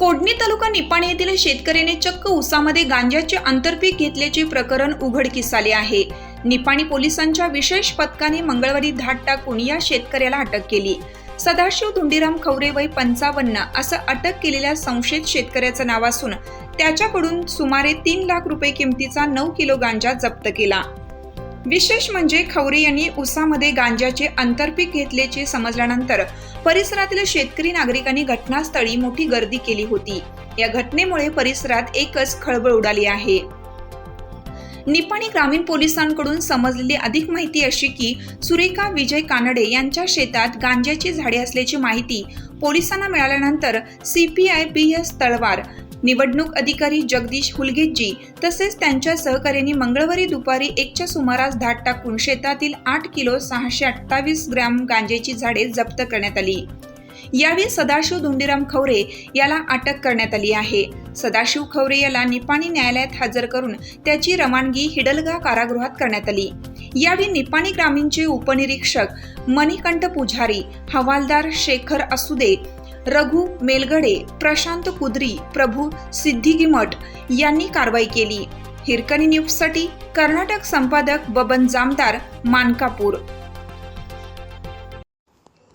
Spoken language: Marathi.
कोडणी तालुका निपाणी येथील शेतकऱ्याने चक्क उसामध्ये गांजाचे आंतरपीक घेतल्याचे प्रकरण उघडकीस आले आहे. निपाणी पोलिसांच्या विशेष पथकाने मंगळवारी धाड टाकून या शेतकऱ्याला अटक केली. सदाशिव धुंडीराम खवरे वय पंचावन्न असं अटक केलेल्या संशयित शेतकऱ्याचं नाव असून त्याच्याकडून सुमारे तीन लाख रुपये किमतीचा नऊ किलो गांजा जप्त केला. विशेष म्हणजे खवरे यांनी उसामध्ये गांजाचे आंतरपीक घेतल्याचे समजल्यानंतर परिसरातील शेतकरी नागरिकांनी घटनास्थळी मोठी गर्दी केली होती. या घटनेमुळे परिसरात एकच खळबळ उडाली आहे. निपाणी ग्रामीण पोलिसांकडून समजलेली अधिक माहिती अशी की सुरेखा विजय कानडे यांच्या शेतात गांज्याची झाडे असल्याची माहिती पोलिसांना मिळाल्यानंतर सीपीआय बी एस तळवार निवडणूक अधिकारी जगदीश हुलगेजी तसेच त्यांच्या सहकार्यांनी मंगळवारी दुपारी एकच्या सुमारास धाड टाकून शेतातील आठ किलो सहाशे अठ्ठावीस ग्रॅम गांजेची झाडे जप्त करण्यात आली. यावेळी सदाशिव धुंडीराम खवरे याला अटक करण्यात आली आहे. सदाशिव खवरे याला निपाणी न्यायालयात हजर करून त्याची रवानगी हिडलगा कारागृहात करण्यात आली. यावेळी निपाणी ग्रामीणचे उपनिरीक्षक मणिकंठ पुजारी हवालदार शेखर असुदे रघु मेलगडे प्रशांत कुद्री प्रभू सिद्धिगिमठ यांनी कारवाई केली. हिरकणी न्यूजसाठी कर्नाटक संपादक बबन जामदार मानकापूर.